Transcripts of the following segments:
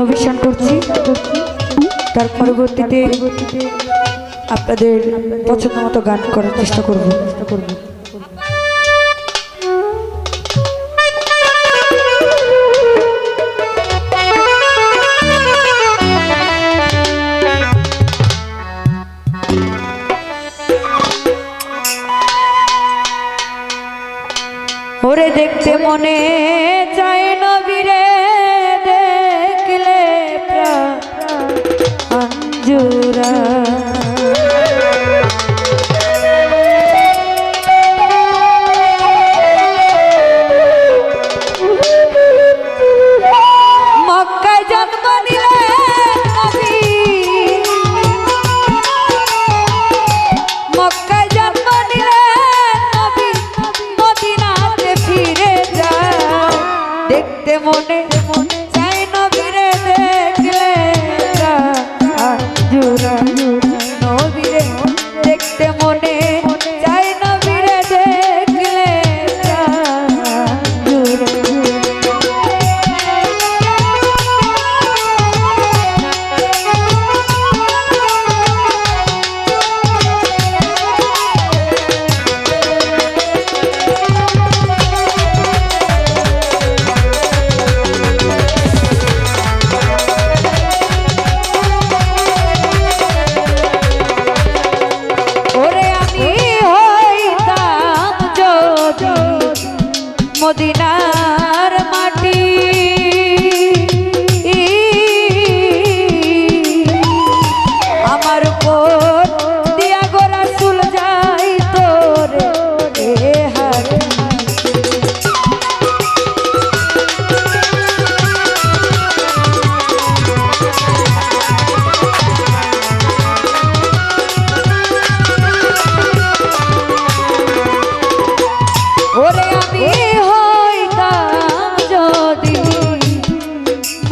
পরিবেশন করছি। তার পরবর্তীতে আপনাদের পছন্দ মতো গান করার চেষ্টা করব। ওরে করব দেখতে মনে down the money.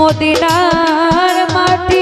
মদিনার মাটি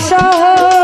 শহর